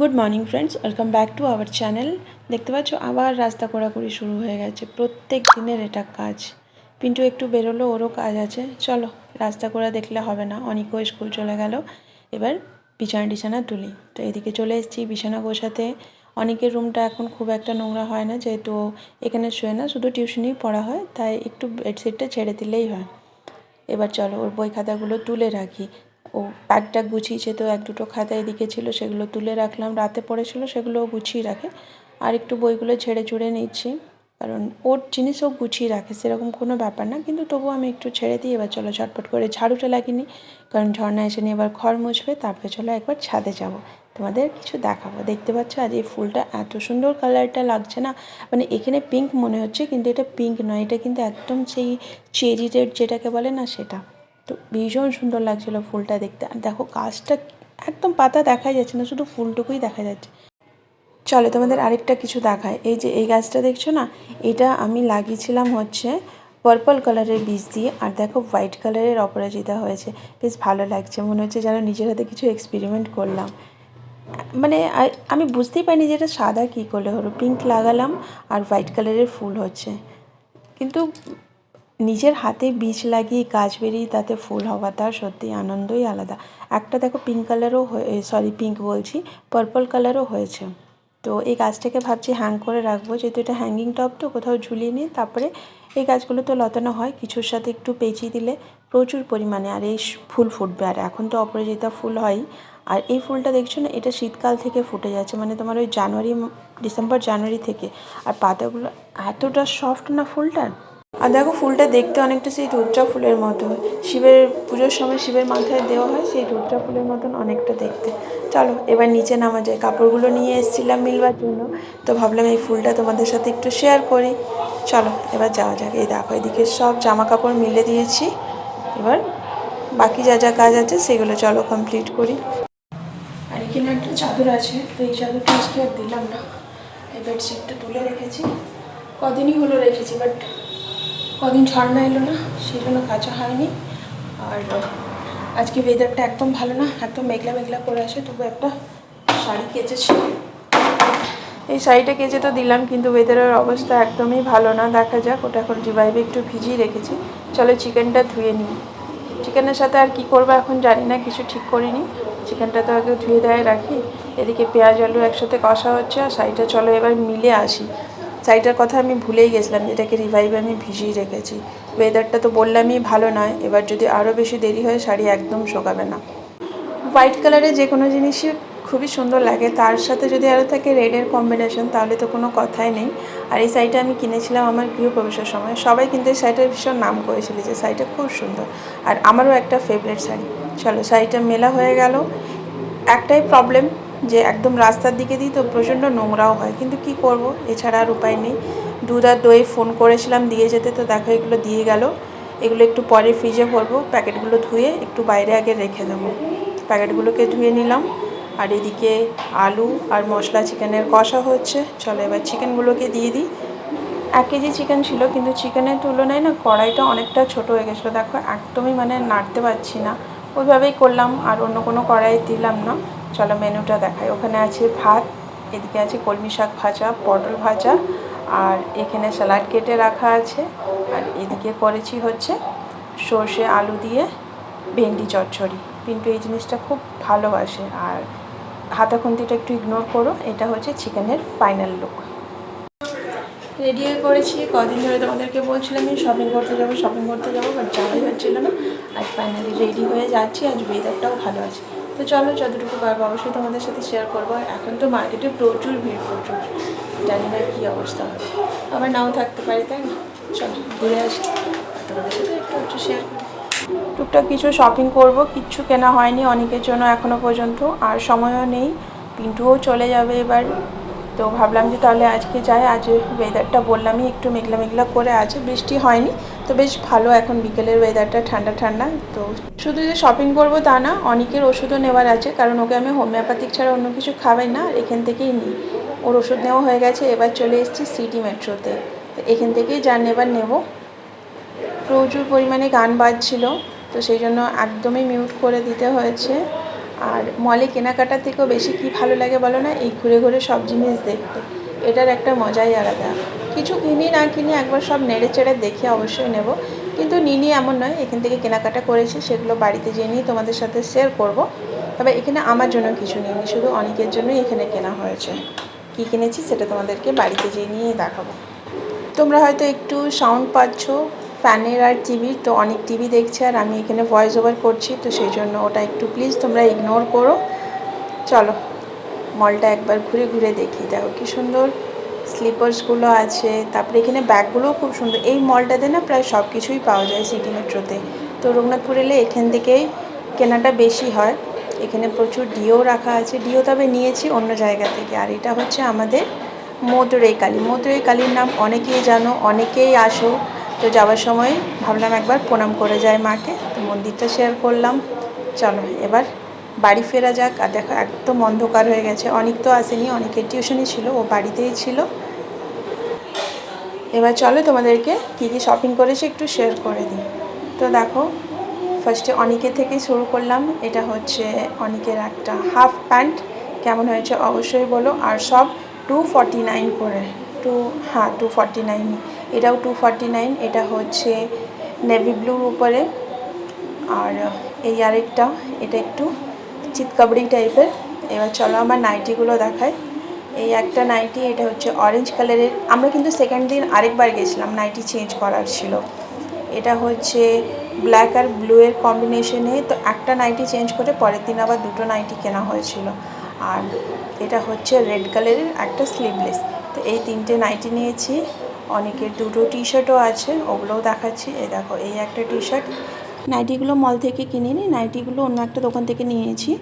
Good morning friends welcome back to our channel দেখতে পাচ্ছ, আবার রাস্তা কড়াকড়ি শুরু হয়ে গেছে। প্রত্যেক দিনের এটা কাজ। পিন্টু একটু বেরোলো, ওরও কাজ আছে। চলো, রাস্তা কড়া দেখলে হবে না। অনেকও স্কুল চলে গেল। এবার বিছানা টিছানা তুলি। তো এদিকে চলে এসেছি বিছানা গোছাতে। অনেকের রুমটা এখন খুব একটা নোংরা হয় না, যেহেতু এখানে শুয়ে না, শুধু টিউশনেই পড়া হয়। তাই একটু বেডশিটটা ছেড়ে দিলেই হয়। এবার চলো, ওর বই খাতাগুলো তুলে রাখি। ও ব্যাগটা গুছিয়েছে তো, এক দুটো খাতা এদিকে ছিল, সেগুলো তুলে রাখলাম। রাতে পড়েছিল সেগুলো ও গুছিয়ে রাখে। আর একটু বইগুলো ছেড়ে চুড়ে নিচ্ছি। কারণ ওর জিনিস ও গুছিয়ে রাখে, সেরকম কোনো ব্যাপার না। কিন্তু তবুও আমি একটু ছেড়ে দিই, এবার চলো ঝটপট করে ঝাড়ুটা লাগিনি কারণ ঝর্ণা এসে নিয়ে এবার ঘর মুছবে, তারপরে চলো একবার ছাদে যাব। তোমাদের কিছু দেখাবো। দেখতে পাচ্ছ আজ এই ফুলটা এত সুন্দর কালারটা লাগছে না। মানে এখানে পিঙ্ক মনে হচ্ছে, কিন্তু এটা পিঙ্ক নয়, এটা কিন্তু একদম সেই চেরি রেড যেটাকে বলে না সেটা। তো ভীষণ সুন্দর লাগছিল ফুলটা দেখতে। আর দেখো গাছটা একদম পাতা দেখাই যাচ্ছে না, শুধু ফুলটুকুই দেখা যাচ্ছে। চলো তোমাদের আরেকটা কিছু দেখায় এই যে এই গাছটা দেখছ না, এটা আমি লাগিয়েছিলাম হচ্ছে পার্পল কালারের বীজ দিয়ে। আর দেখো হোয়াইট কালারের অপরাজিতা হয়েছে। বেশ ভালো লাগছে, মনে হচ্ছে যেন নিজের হাতে কিছু এক্সপেরিমেন্ট করলাম। মানে আমি বুঝতেই পারিনি যে এটা সাদা কী করলে হলো। পিঙ্ক লাগালাম আর হোয়াইট কালারের ফুল হচ্ছে। কিন্তু নিজের হাতে বীজ লাগিয়ে গাছ বেরিয়ে তাতে ফুল হওয়া তার সত্যি আনন্দই আলাদা। একটা দেখো পিঙ্ক কালারও হয়ে সরি পিঙ্ক বলছি পার্পল কালারও হয়েছে। তো এই গাছটাকে ভাবছি হ্যাং করে রাখব। যেহেতু এটা হ্যাঙ্গিং টপ তো, কোথাও ঝুলিয়ে নিয়ে তারপরে এই গাছগুলো তো লতানো হয়। কিছুর সাথে একটু পেঁচিয়ে দিলে প্রচুর পরিমাণে আর এই ফুল ফুটবে। আর এখন তো অপরাজিতা ফুল হয়ই আর এই ফুলটা দেখছ না? এটা শীতকাল থেকে ফুটে যাচ্ছে। মানে তোমার ওই জানুয়ারি, ডিসেম্বর, জানুয়ারি থেকে। আর পাতাগুলো এতটা সফট না ফুলটার? আর দেখো ফুলটা দেখতে অনেকটা সেই ধূপচা ফুলের মতো শিবের পুজোর সময় শিবের মাথায় দেওয়া হয় সেই ধূপচা ফুলের মতন অনেকটা দেখতে। চলো, এবার নিচে নামা যায় কাপড়গুলো নিয়ে এসেছিলাম মিলবার জন্য। তো ভাবলাম এই ফুলটা তোমাদের সাথে একটু শেয়ার করি। চলো, এবার যাওয়া যাক। এই দেখো, এদিকে সব জামা কাপড় মিলে দিয়েছি। এবার বাকি যা যা কাজ আছে সেগুলো চলো কমপ্লিট করি। আর এখানে একটা চাদর আছে, তো এই চাদরটা আজকে আর দিলাম না। এই বেডশিটটা তুলে রেখেছি। কদিনই হলো রেখেছি বাট কদিন ঝর্ণা এলো না, সেই জন্য কাঁচা হয়নি। আর আজকে ওয়েদারটা একদম ভালো না একদম মেঘলা মেঘলা করে আসে তবু একটা শাড়ি কেচেছি। এই শাড়িটা কেচে তো দিলাম, কিন্তু ওয়েদারের অবস্থা একদমই ভালো না। দেখা যাক, ওটা এখন রিভাইভে একটু ভিজিয়ে রেখেছি। চলো চিকেনটা ধুয়ে নিই। চিকেনের সাথে আর কি করব এখন জানি না, কিছু ঠিক করিনি। চিকেনটা তো আগে ধুয়ে দেয় রাখি। এদিকে পেঁয়াজ, আলু একসাথে কষা হচ্ছে আর শাড়িটা চলো এবার মিলে আসি। শাড়িটার কথা আমি ভুলেই গেছিলাম, যেটাকে রিভাইভে আমি ভিজিয়ে রেখেছি। ওয়েদারটা তো বললামই ভালো নয়, এবার যদি আরও বেশি দেরি হয়, শাড়ি একদম শোকাবে না। হোয়াইট কালারের যে কোনো জিনিসই খুবই সুন্দর লাগে। তার সাথে যদি আরও থাকে রেডের কম্বিনেশন তাহলে তো কোনো কথাই নেই। আর এই শাড়িটা আমি কিনেছিলাম আমার গৃহপ্রবেশের সময়। সবাই কিন্তু এই শাড়িটার ভীষণ নাম করেছিল যে শাড়িটা খুব সুন্দর। আর আমারও একটা ফেভারিট শাড়ি। চলো শাড়িটা মেলা হয়ে গেল। একটাই প্রবলেম যে একদম রাস্তার দিকে দিই তো প্রচণ্ড নোংরাও হয়। কিন্তু কি করব? এছাড়া আর উপায় নেই। দুধ আর দই ফোন করেছিলাম দিয়ে যেতে, তো দেখো এগুলো দিয়ে গেল। এগুলো একটু পরে ফ্রিজে ভরবো। প্যাকেটগুলো ধুয়ে একটু বাইরে আগে রেখে দেবো। প্যাকেটগুলোকে ধুয়ে নিলাম। আর এদিকে আলু আর মশলা চিকেনের কষা হচ্ছে। চলো এবার চিকেনগুলোকে দিয়ে দিই। এক কেজি চিকেন ছিল, কিন্তু চিকেনের তুলনায় না কড়াইটা অনেকটা ছোট হয়ে গেছিল। দেখো, একদমই মানে নাড়তে পারছি না। ওইভাবেই করলাম, আর অন্য কোনো কড়াই দিলাম না। চলো মেনুটা দেখাই। ওখানে আছে ভাত, এদিকে আছে কলমি শাক ভাজা, পটল ভাজা, আর এখানে স্যালাড কেটে রাখা আছে। আর এদিকে করেছি হচ্ছে সর্ষে আলু দিয়ে ভেন্ডি চচ্চড়ি। কিন্তু এই জিনিসটা খুব ভালোবাসে। আর হাতা খুন্তিটা একটু ইগনোর করো, এটা হচ্ছে চিকেনের ফাইনাল লুক রেডি হয়ে পড়েছি, কদিন ধরে তোমাদেরকে বলছিলাম আমি শপিং করতে যাব শপিং করতে যাব বাট যাওয়াই হচ্ছিল না। আজ ফাইনালি রেডি হয়ে যাচ্ছি, আজ ওয়েদারটাও ভালো আছে। তো চলো, যতটুকু পারব অবশ্যই তোমাদের সাথে শেয়ার করব। এখন তো মার্কেটে প্রচুর ভিড়, প্রচুর। জানি না কী অবস্থা হবে আবার নাও থাকতে পারি, তাই না? চলো, ঘুরে আসি। তোমাদের সাথে একটু একটু শেয়ার টুকটাক কিছু শপিং করব, কিচ্ছু কেনা হয়নি অনেকের জন্য এখনও পর্যন্ত, আর সময়ও নেই, পিন্টুও চলে যাবে এবার। তো ভাবলাম যে তাহলে আজকে যাই, আজ ওয়েদারটা বললামই, একটু মেঘলা মেঘলা করে আছে বৃষ্টি হয়নি, তো বেশ ভালো এখন বিকেলের ওয়েদারটা ঠান্ডা ঠান্ডা, তো শুধু যে শপিং করব তা না, অনেকের ওষুধও নেওয়ার আছে, কারণ ওকে আমি হোমিওপ্যাথিক ছাড়া অন্য কিছু খাওয়াই না, আর এখান থেকেই নিই। ওর ওষুধ নেওয়া হয়ে গেছে, এবার চলে এসেছি সিটি মেট্রোতে তো এখান থেকেই যা নেবার নেব। প্রচুর পরিমাণে গান বাজছিল তো সেই জন্য একদমই মিউট করে দিতে হয়েছে। আর মলে কেনাকাটার থেকেও বেশি কি ভালো লাগে বলো না? এই ঘুরে ঘুরে সব জিনিস দেখতে। এটার একটা মজাই আলাদা। কিছু কিনি না কিনি একবার সব নেড়ে চেড়ে দেখে অবশ্যই নেব। কিন্তু নিনি এমন নয়, এখান থেকে কেনাকাটা করেছি, সেগুলো বাড়িতে যেয়ে নিয়ে তোমাদের সাথে শেয়ার করব। তবে এখানে আমার জন্য কিছু নিইনি, শুধু অনেকের জন্যই এখানে কেনা হয়েছে। কী কিনেছি সেটা তোমাদেরকে বাড়িতে যেয়ে নিয়ে দেখাবো। তোমরা হয়তো একটু সাউন্ড পাচ্ছ। ফ্যানের আর টিভির তো অনেক টিভি দেখছে আর আমি এখানে ভয়েস ওভার করছি, তো সেই জন্য ওটা একটু প্লিজ তোমরা ইগনোর করো। চলো মলটা একবার ঘুরে ঘুরে দেখি। দেখো কি সুন্দর স্লিপার্সগুলো আছে, তারপরে এখানে ব্যাগগুলোও খুব সুন্দর। এই মলটাতে না প্রায় সব কিছুই পাওয়া যায় সিটি মেট্রোতে তো রঘুনাথপুর এলে এখান থেকেই কেনাটা বেশি হয়। এখানে প্রচুর ডিও রাখা আছে। ডিও তবে নিয়েছি অন্য জায়গা থেকে। আর এটা হচ্ছে আমাদের মধুরাই কালী মধুরাই কালীর নাম অনেকেই জানো, অনেকেই আসো। তো যাওয়ার সময় ভাবলাম একবার প্রণাম করে যায় মাকে। তো মন্দিরটা শেয়ার করলাম। চলো, এবার বাড়ি ফেরা যাক। আর দেখো, একদম অন্ধকার হয়ে গেছে। অনেক তো আসেনি, অনেকের টিউশনই ছিল, ও বাড়িতেই ছিল। এবার চলো তোমাদেরকে কী কী শপিং করেছি একটু শেয়ার করে দিই। তো দেখো ফার্স্টে অনেকের থেকে শুরু করলাম। এটা হচ্ছে অনেকের একটা হাফ প্যান্ট কেমন হয়েছে অবশ্যই বলো। আর সব টু ফর্টি নাইন করে। টু হ্যাঁ টু ফর্টি নাইন এটাও টু এটা হচ্ছে নেভি ব্লুর উপরে। আর এই আরেকটা, এটা একটু চিতকাবড়ি টাইপের এবার চলো আমার নাইটিগুলো দেখায় এই একটা নাইটি এটা হচ্ছে অরেঞ্জ কালারের আমরা কিন্তু সেকেন্ড দিন আরেকবার গেছিলাম নাইটি চেঞ্জ করার ছিল। এটা হচ্ছে ব্ল্যাক আর ব্লুয়ের কম্বিনেশনে তো একটা নাইটি চেঞ্জ করে পরের দিন আবার দুটো নাইটি কেনা হয়েছিল। আর এটা হচ্ছে রেড কালারের একটা স্লিভলেস তো এই তিনটে নাইটি নিয়েছি। অনেকের দুটো টি শার্টও আছে, ওগুলোও দেখাচ্ছি। এই দেখো, এই একটা টি শার্ট নাইটিগুলো মল থেকে কিনে নিই নাইটিগুলো অন্য একটা দোকান থেকে নিয়েছি।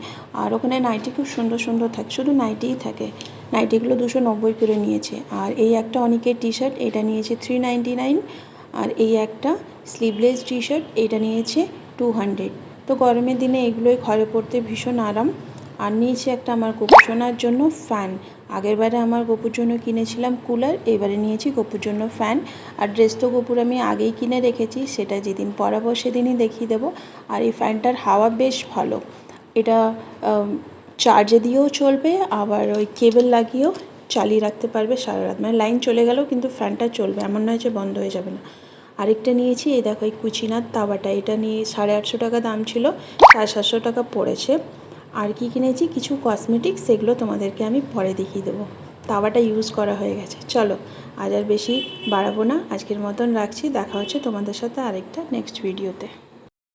আর ওখানে নাইটি খুব সুন্দর সুন্দর থাকে, শুধু নাইটিই থাকে। নাইটিগুলো দুশো নব্বই করে নিয়েছে। আর এই একটা অনেকের টি শার্ট এটা নিয়েছে থ্রি নাইনটি নাইন আর এই একটা স্লিভলেস টি শার্ট এটা নিয়েছে টু হান্ড্রেড তো গরমের দিনে এগুলোই ঘরে পড়তে ভীষণ আরাম। আর নিয়েছি একটা আমার গোপুসোনার জন্য ফ্যান আগের বারে আমার গপুর জন্য কিনেছিলাম কুলার, এবারে নিয়েছি গপুর জন্য ফ্যান। আর ড্রেস তো গপুর আমি আগেই কিনে রেখেছি, সেটা যেদিন পরাবো সেদিনই দেখিয়ে দেবো। আর এই ফ্যানটার হাওয়া বেশ ভালো। এটা চার্জে দিয়েও চলবে, আবার ওই কেবল লাগিয়েও চালিয়ে রাখতে পারবে সারা রাত। মানে লাইন চলে গেলেও কিন্তু ফ্যানটা চলবে, এমন নয় যে বন্ধ হয়ে যাবে না। আরেকটা নিয়েছি, এই দেখো এই কুচিনার তাওয়াটা। এটা নিয়ে সাড়ে আটশো টাকা দাম ছিল, সাড়ে সাতশো টাকা পড়েছে। আর কি কিনেছি? কিছু কসমেটিক্স সেগুলো তোমাদেরকে আমি পরে দেখিয়ে দেবো। তাওয়াটা ইউজ করা হয়ে গেছে। চলো, আজ আর বেশি বাড়াবো না। আজকের মতন রাখছি। দেখা হচ্ছে তোমাদের সাথে আরেকটা নেক্সট ভিডিওতে